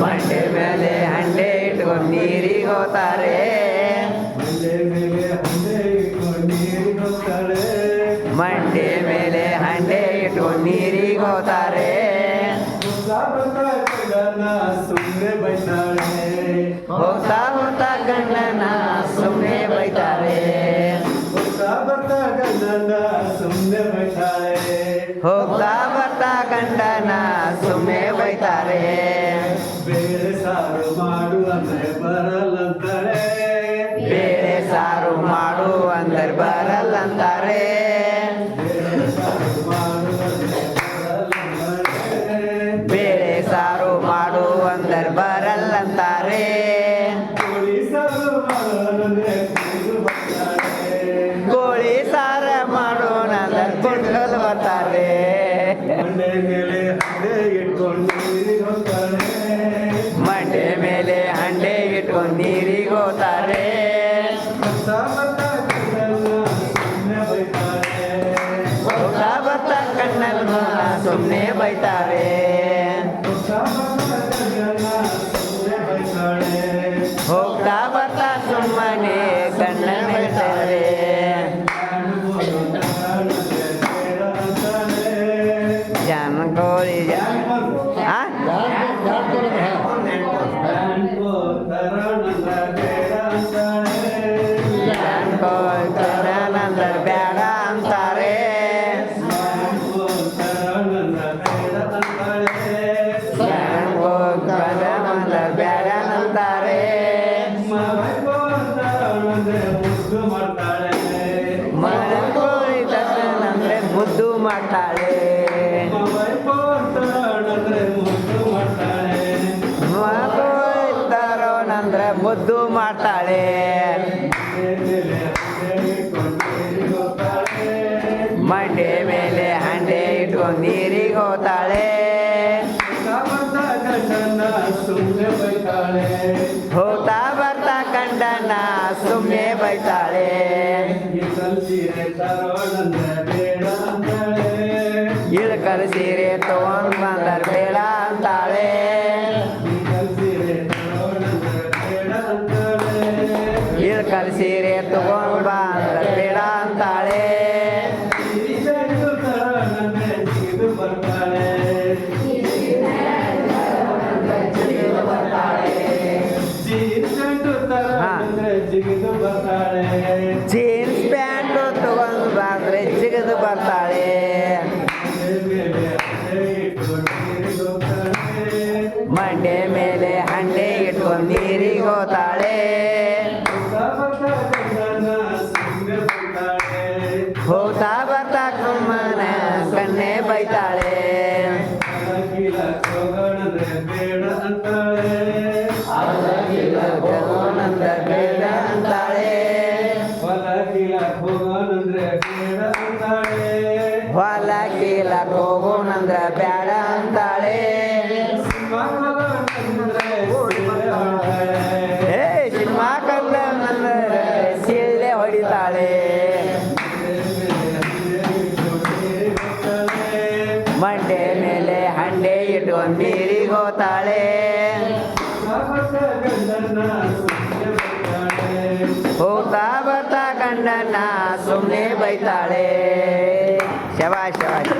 ಮಂಡೆ ಮೇಲೆ ಹಂಡೆ ಇಟ್ಕೊಂಡು ನೀರಿಗೆ ಹೋಗ್ತಾರೆ. ಮಂಡೆ ಮೇಲೆ ಹಂಡೆ ಇಟ್ಕೊಂಡು ನೀರಿಗೆ ಹೋಗ್ತಾರೆ. ಸುಮ್ಮನೆ ಬೈತಾಳೆ. ಹೋಗ್ತಾ ಹೋಗ್ತಾ ಗಂಡನ ಸುಮ್ಮನೆ ಬೈತಾರೆ. ಹೋಗ್ತಾ ಬರ್ತಾ ಗಂಡನ ಸುಮ್ಮನೆ ಬೈತಾಳೆ. ಹೋಗ್ತಾ ಬರ್ತಾ ಗಂಡನ ಸುಮ್ಮನೆ ಬೈತಾರೆ. ಬೇರೆ ಸಾರು ಮಾಡು ಅಂದ್ರೆ ಬರಲ್ಲಂತಾರೆ. ಬೇರೆ ಸಾರು ಮಾಡು ಅಂದ್ರೆ ಬರಲ್ಲಂತಾರೆ. ಬೇರೆ ಸಾರು ಮಂಡೆ ಮೇಲೆ ಹಂಡೆ ಇಟ್ಕೊಂಡು ನೀರಿಗೆ ಹೋಗ್ತಾರೆ ಬರ್ತಾ ಬೇಡ ಅಂತಾರೆ ಬೇಡ ಅಂತಾರೆ ಕಣ್ಣನಂದ್ರೆ ಮುದ್ದು ಮಾಡ್ತಾಳೆ. ಮಂಡೆ ಮೇಲೆ ಹಂಡೆ ಇಟ್ಕೊಂಡು ನೀರಿಗೆ ಹೋಗ್ತಾಳೆ ಸುಮ್ಮನೆ ಬೈತಾಳೆ ಹೋಗ್ತಾ ಬರ್ತಾ ಕಂಡನ ಸುಮ್ಮನೆ ಬೈತಾಳೆ ಇಳ್ಕಲ್ ಸೀರೆ ತಗೊಂಡ್ ಬಂದರ್ ಬೇಡ ಅಂತಾಳೆ. ಇಳ್ಕಲ್ ಸೀರೆ ತಗೊಂಡ್ ಬಂದರ್ ಬೇಡ ಜೀನ್ಸ್ ಪ್ಯಾಂಟ್ ತಗೊಂಡು ಬಂದ್ರೆ ಜಿಗಿದು ಬರ್ತಾಳೆ. ಮಂಡೆ ಮೇಲೆ ಹಂಡೆ ಇಟ್ಕೊಂಡು ನೀರಿಗೆ ಬರ್ತಾ ಕುಮ್ಮನ ಕಣ್ಣೆ ಬೈತಾಳೆ ತಗೊಂಡ್ರ ಬೇಡ ಅಂತಾಳೆ ಹೊಲ ಕೀಲಕ್ ಹೋಗೋಣಂದ್ರ ಬೇಡ ಅಂತಾಳೆ ಮಂಡೆ ಮೇಲೆ ಹಂಡೆ ಇಟ್ಕೊಂಡು ಮೀರಿ ಹೋಗ್ತಾಳೆ ಹೋಗ್ತಾ ಬರ್ತಾ ಕಂಡಣ್ಣ ಸುಮ್ಮನೆ ಬೈತಾಳೆ. ಶವಾ ಶಬಾಷ್